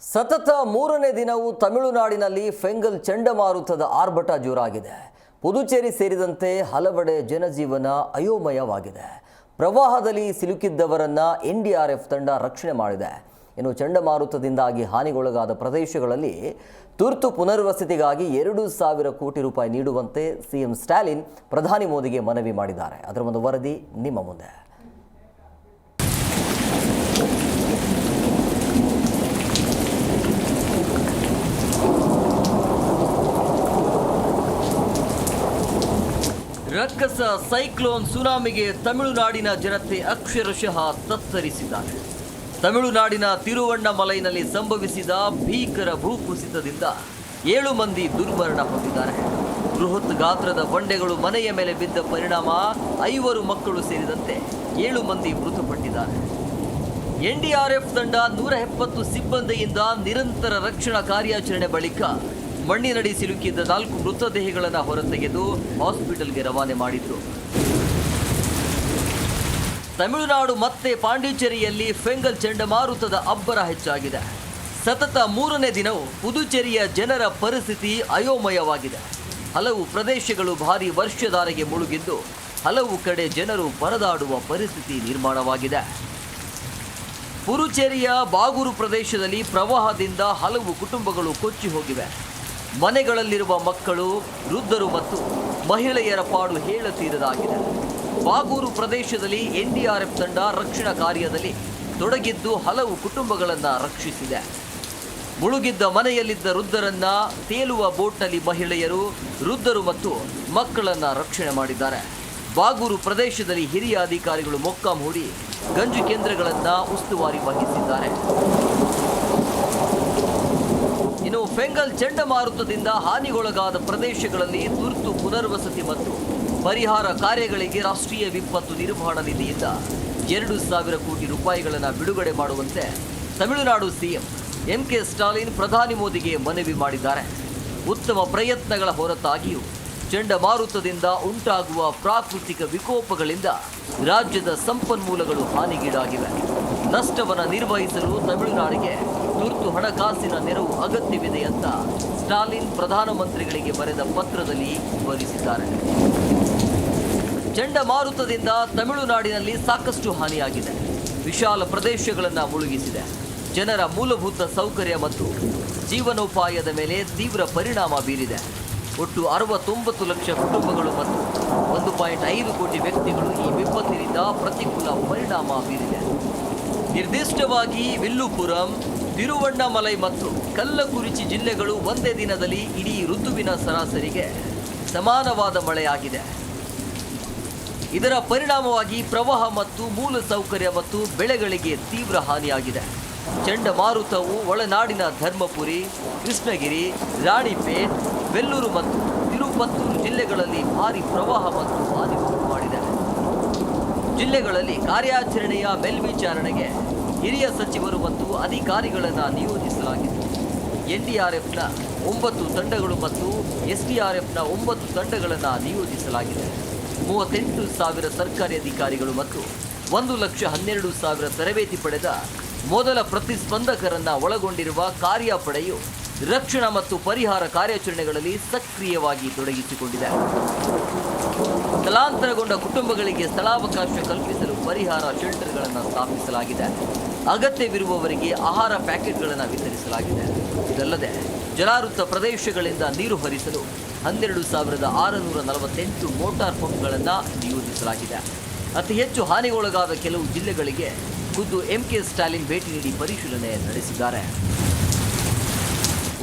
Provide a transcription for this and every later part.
ಸತತ ಮೂರನೇ ದಿನವೂ ತಮಿಳುನಾಡಿನಲ್ಲಿ ಫೆಂಗಲ್ ಚಂಡಮಾರುತದ ಆರ್ಭಟ ಜೋರಾಗಿದೆ. ಪುದುಚೇರಿ ಸೇರಿದಂತೆ ಹಲವೆಡೆ ಜನಜೀವನ ಅಯೋಮಯವಾಗಿದೆ. ಪ್ರವಾಹದಲ್ಲಿ ಸಿಲುಕಿದ್ದವರನ್ನ ಎಫ್ ತಂಡ ರಕ್ಷಣೆ ಮಾಡಿದೆ. ಇನ್ನು ಚಂಡಮಾರುತದಿಂದಾಗಿ ಹಾನಿಗೊಳಗಾದ ಪ್ರದೇಶಗಳಲ್ಲಿ ತುರ್ತು ಪುನರ್ವಸತಿಗಾಗಿ ಎರಡು ಸಾವಿರ ಕೋಟಿ ರೂಪಾಯಿ ನೀಡುವಂತೆ ಸಿಎಂ ಸ್ಟಾಲಿನ್ ಪ್ರಧಾನಿ ಮೋದಿಗೆ ಮನವಿ ಮಾಡಿದ್ದಾರೆ. ಅದರ ಒಂದು ವರದಿ ನಿಮ್ಮ ಮುಂದೆ. ರಕ್ಕಸ ಸೈಕ್ಲೋನ್ ಸುನಾಮಿಗೆ ತಮಿಳುನಾಡಿನ ಜನತೆ ಅಕ್ಷರಶಃ ತತ್ತರಿಸಿದ್ದಾರೆ. ತಮಿಳುನಾಡಿನ ತಿರುವಣ್ಣಮಲೈನಲ್ಲಿ ಸಂಭವಿಸಿದ ಭೀಕರ ಭೂಕುಸಿತದಿಂದ ಏಳು ಮಂದಿ ದುರ್ಮರಣ ಹೊಂದಿದ್ದಾರೆ. ಬೃಹತ್ ಗಾತ್ರದ ಬಂಡೆಗಳು ಮನೆಯ ಮೇಲೆ ಬಿದ್ದ ಪರಿಣಾಮ ಐವರು ಮಕ್ಕಳು ಸೇರಿದಂತೆ ಏಳು ಮಂದಿ ಮೃತಪಟ್ಟಿದ್ದಾರೆ. ಎನ್ಡಿಆರ್ಎಫ್ ತಂಡ ನೂರ ಎಪ್ಪತ್ತು ಸಿಬ್ಬಂದಿಯಿಂದ ನಿರಂತರ ರಕ್ಷಣಾ ಕಾರ್ಯಾಚರಣೆ ಬಳಿಕ ಮಣ್ಣಿನಡಿ ಸಿಲುಕಿದ್ದ ನಾಲ್ಕು ಮೃತದೇಹಗಳನ್ನು ಹೊರತೆಗೆದು ಹಾಸ್ಪಿಟಲ್ಗೆ ರವಾನೆ ಮಾಡಿದ್ರು. ತಮಿಳುನಾಡು ಮತ್ತೆ ಪಾಂಡಿಚೇರಿಯಲ್ಲಿ ಫೆಂಗಲ್ ಚಂಡಮಾರುತದ ಅಬ್ಬರ ಹೆಚ್ಚಾಗಿದೆ. ಸತತ ಮೂರನೇ ದಿನವೂ ಪುದುಚೇರಿಯ ಜನರ ಪರಿಸ್ಥಿತಿ ಅಯೋಮಯವಾಗಿದೆ. ಹಲವು ಪ್ರದೇಶಗಳು ಭಾರಿ ವರ್ಷಧಾರೆಗೆ ಮುಳುಗಿದ್ದು, ಹಲವು ಕಡೆ ಜನರು ಪರದಾಡುವ ಪರಿಸ್ಥಿತಿ ನಿರ್ಮಾಣವಾಗಿದೆ. ಪುರುಚೇರಿಯ ಬಾಗೂರು ಪ್ರದೇಶದಲ್ಲಿ ಪ್ರವಾಹದಿಂದ ಹಲವು ಕುಟುಂಬಗಳು ಕೊಚ್ಚಿ ಹೋಗಿವೆ. ಮನೆಗಳಲ್ಲಿರುವ ಮಕ್ಕಳು, ವೃದ್ಧರು ಮತ್ತು ಮಹಿಳೆಯರ ಪಾಡು ಹೇಳತೀರದಾಗಿದೆ. ಬಾಗೂರು ಪ್ರದೇಶದಲ್ಲಿ ಎನ್ಡಿಆರ್ಎಫ್ ತಂಡ ರಕ್ಷಣಾ ಕಾರ್ಯದಲ್ಲಿ ತೊಡಗಿದ್ದು ಹಲವು ಕುಟುಂಬಗಳನ್ನು ರಕ್ಷಿಸಿದೆ. ಮುಳುಗಿದ್ದ ಮನೆಯಲ್ಲಿದ್ದ ವೃದ್ಧರನ್ನ ತೇಲುವ ಬೋಟ್ನಲ್ಲಿ ಮಹಿಳೆಯರು, ವೃದ್ಧರು ಮತ್ತು ಮಕ್ಕಳನ್ನು ರಕ್ಷಣೆ ಮಾಡಿದ್ದಾರೆ. ಬಾಗೂರು ಪ್ರದೇಶದಲ್ಲಿ ಹಿರಿಯ ಅಧಿಕಾರಿಗಳು ಮೊಕ್ಕಾಂ ಹೂಡಿ ಗಂಜು ಕೇಂದ್ರಗಳನ್ನು ಉಸ್ತುವಾರಿ ವಹಿಸಿದ್ದಾರೆ. ಇನ್ನು ಫೆಂಗಲ್ ಚಂಡಮಾರುತದಿಂದ ಹಾನಿಗೊಳಗಾದ ಪ್ರದೇಶಗಳಲ್ಲಿ ತುರ್ತು ಪುನರ್ವಸತಿ ಮತ್ತು ಪರಿಹಾರ ಕಾರ್ಯಗಳಿಗೆ ರಾಷ್ಟ್ರೀಯ ವಿಪತ್ತು ನಿರ್ವಹಣಾ ನಿಧಿಯಿಂದ ಎರಡು ಸಾವಿರ ಕೋಟಿ ರೂಪಾಯಿಗಳನ್ನು ಬಿಡುಗಡೆ ಮಾಡುವಂತೆ Tamil Nadu C M M K Stalin ಪ್ರಧಾನಿ ಮೋದಿಗೆ ಮನವಿ ಮಾಡಿದ್ದಾರೆ. ಉತ್ತಮ ಪ್ರಯತ್ನಗಳ ಹೊರತಾಗಿಯೂ ಚಂಡಮಾರುತದಿಂದ ಉಂಟಾಗುವ ಪ್ರಾಕೃತಿಕ ವಿಕೋಪಗಳಿಂದ ರಾಜ್ಯದ ಸಂಪನ್ಮೂಲಗಳು ಹಾನಿಗೀಡಾಗಿವೆ. ನಷ್ಟವನ್ನು ನಿರ್ವಹಿಸಲು ತಮಿಳುನಾಡಿಗೆ ತುರ್ತು ಹಣಕಾಸಿನ ನೆರವು ಅಗತ್ಯವಿದೆ ಅಂತ ಸ್ಟಾಲಿನ್ ಪ್ರಧಾನಮಂತ್ರಿಗಳಿಗೆ ಬರೆದ ಪತ್ರದಲ್ಲಿ ವಿವರಿಸಿದ್ದಾರೆ. ಚಂಡಮಾರುತದಿಂದ ತಮಿಳುನಾಡಿನಲ್ಲಿ ಸಾಕಷ್ಟು ಹಾನಿಯಾಗಿದೆ. ವಿಶಾಲ ಪ್ರದೇಶಗಳನ್ನು ಮುಳುಗಿಸಿದೆ. ಜನರ ಮೂಲಭೂತ ಸೌಕರ್ಯ ಮತ್ತು ಜೀವನೋಪಾಯದ ಮೇಲೆ ತೀವ್ರ ಪರಿಣಾಮ ಬೀರಿದೆ. ಒಟ್ಟು ಅರವತ್ತೊಂಬತ್ತು ಲಕ್ಷ ಕುಟುಂಬಗಳು ಮತ್ತು ಒಂದು ಪಾಯಿಂಟ್ ಐದು ಕೋಟಿ ವ್ಯಕ್ತಿಗಳು ಈ ವಿಪತ್ತಿನಿಂದ ಪ್ರತಿಕೂಲ ಪರಿಣಾಮ ಬೀರಿದೆ. ನಿರ್ದಿಷ್ಟವಾಗಿ ವಿಲ್ಲುಪುರಂ, ತಿರುವಣ್ಣಮಲೈ ಮತ್ತು ಕಲ್ಲಕುರಿಚಿ ಜಿಲ್ಲೆಗಳು ಒಂದೇ ದಿನದಲ್ಲಿ ಇಡೀ ಋತುವಿನ ಸರಾಸರಿಗೆ ಸಮಾನವಾದ ಮಳೆಯಾಗಿದೆ. ಇದರ ಪರಿಣಾಮವಾಗಿ ಪ್ರವಾಹ ಮತ್ತು ಮೂಲ ಸೌಕರ್ಯ ಮತ್ತು ಬೆಳೆಗಳಿಗೆ ತೀವ್ರ ಹಾನಿಯಾಗಿದೆ. ಚಂಡಮಾರುತವು ಒಳನಾಡಿನ ಧರ್ಮಪುರಿ, ಕೃಷ್ಣಗಿರಿ, ರಾಣಿಪೇಟ್ ವೆಲ್ಲೂರು ಮತ್ತು ತಿರುಪತ್ತೂರು ಜಿಲ್ಲೆಗಳಲ್ಲಿ ಭಾರಿ ಪ್ರವಾಹ ಮತ್ತು ಜಿಲ್ಲೆಗಳಲ್ಲಿ ಕಾರ್ಯಾಚರಣೆಯ ಮೇಲ್ವಿಚಾರಣೆಗೆ ಹಿರಿಯ ಸಚಿವರು ಮತ್ತು ಅಧಿಕಾರಿಗಳನ್ನು ನಿಯೋಜಿಸಲಾಗಿತ್ತು. ಎನ್ಡಿಆರ್ಎಫ್ನ ಒಂಬತ್ತು ತಂಡಗಳು ಮತ್ತು ಎಸ್ಡಿಆರ್ಎಫ್ನ ಒಂಬತ್ತು ತಂಡಗಳನ್ನು ನಿಯೋಜಿಸಲಾಗಿದೆ. ಮೂವತ್ತೆಂಟು ಸಾವಿರ ಸರ್ಕಾರಿ ಅಧಿಕಾರಿಗಳು ಮತ್ತು ಒಂದು ಲಕ್ಷ ಹನ್ನೆರಡು ಸಾವಿರ ತರಬೇತಿ ಪಡೆದ ಮೊದಲ ಪ್ರತಿಸ್ಪಂದಕರನ್ನು ಒಳಗೊಂಡಿರುವ ಕಾರ್ಯಪಡೆಯು ರಕ್ಷಣಾ ಮತ್ತು ಪರಿಹಾರ ಕಾರ್ಯಾಚರಣೆಗಳಲ್ಲಿ ಸಕ್ರಿಯವಾಗಿ ತೊಡಗಿಸಿಕೊಂಡಿದೆ. ಸ್ಥಳಾಂತರಗೊಂಡ ಕುಟುಂಬಗಳಿಗೆ ಸ್ಥಳಾವಕಾಶ ಕಲ್ಪಿಸಲು ಪರಿಹಾರ ಶೆಲ್ಟರ್ಗಳನ್ನು ಸ್ಥಾಪಿಸಲಾಗಿದೆ. ಅಗತ್ಯವಿರುವವರಿಗೆ ಆಹಾರ ಪ್ಯಾಕೆಟ್ಗಳನ್ನು ವಿತರಿಸಲಾಗಿದೆ. ಇದಲ್ಲದೆ ಜಲಾವೃತ ಪ್ರದೇಶಗಳಿಂದ ನೀರು ಹರಿಸಲು ಹನ್ನೆರಡು ಸಾವಿರದ ಆರುನೂರ ನಲವತ್ತೆಂಟು ಮೋಟಾರ್ ಪಂಪ್ಗಳನ್ನು ನಿಯೋಜಿಸಲಾಗಿದೆ. ಅತಿ ಹೆಚ್ಚು ಹಾನಿಗೊಳಗಾದ ಕೆಲವು ಜಿಲ್ಲೆಗಳಿಗೆ ಖುದ್ದು ಎಂ ಕೆ ಸ್ಟಾಲಿನ್ ಭೇಟಿ ನೀಡಿ ಪರಿಶೀಲನೆ ನಡೆಸಿದ್ದಾರೆ.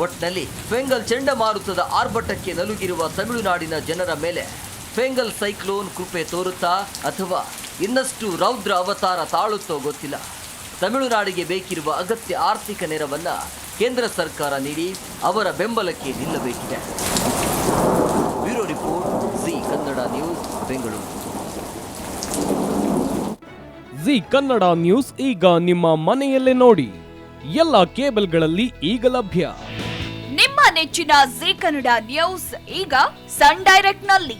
ಒಟ್ಟಿನಲ್ಲಿ ಫೆಂಗಲ್ ಚಂಡಮಾರುತದ ಆರ್ಭಟಕ್ಕೆ ನಲುಗಿರುವ ತಮಿಳುನಾಡಿನ ಜನರ ಮೇಲೆ ಫೆಂಗಲ್ ಸೈಕ್ಲೋನ್ ಕೃಪೆ ತೋರುತ್ತಾ ಅಥವಾ ಇನ್ನಷ್ಟು ರೌದ್ರ ಅವತಾರ ತಾಳುತ್ತೋ ಗೊತ್ತಿಲ್ಲ. ತಮಿಳುನಾಡಿಗೆ ಬೇಕಿರುವ ಅಗತ್ಯ ಆರ್ಥಿಕ ನೆರವನ್ನು ಕೇಂದ್ರ ಸರ್ಕಾರ ನೀಡಿ ಅವರ ಬೆಂಬಲಕ್ಕೆ ನಿಲ್ಲಬೇಕಿದೆ. Bureau report Zee Kannada news Bengaluru. Zee Kannada news ಈಗ ನಿಮ್ಮ ಮನೆಯಲ್ಲೇ ನೋಡಿ. ಎಲ್ಲ ಕೇಬಲ್ಗಳಲ್ಲಿ ಈಗ ಲಭ್ಯ. ನಿಮ್ಮ ನೆಚ್ಚಿನ ಜಿ ಕನ್ನಡ ನ್ಯೂಸ್ ಈಗ ಸನ್ ಡೈರೆಕ್ಟ್ನಲ್ಲಿ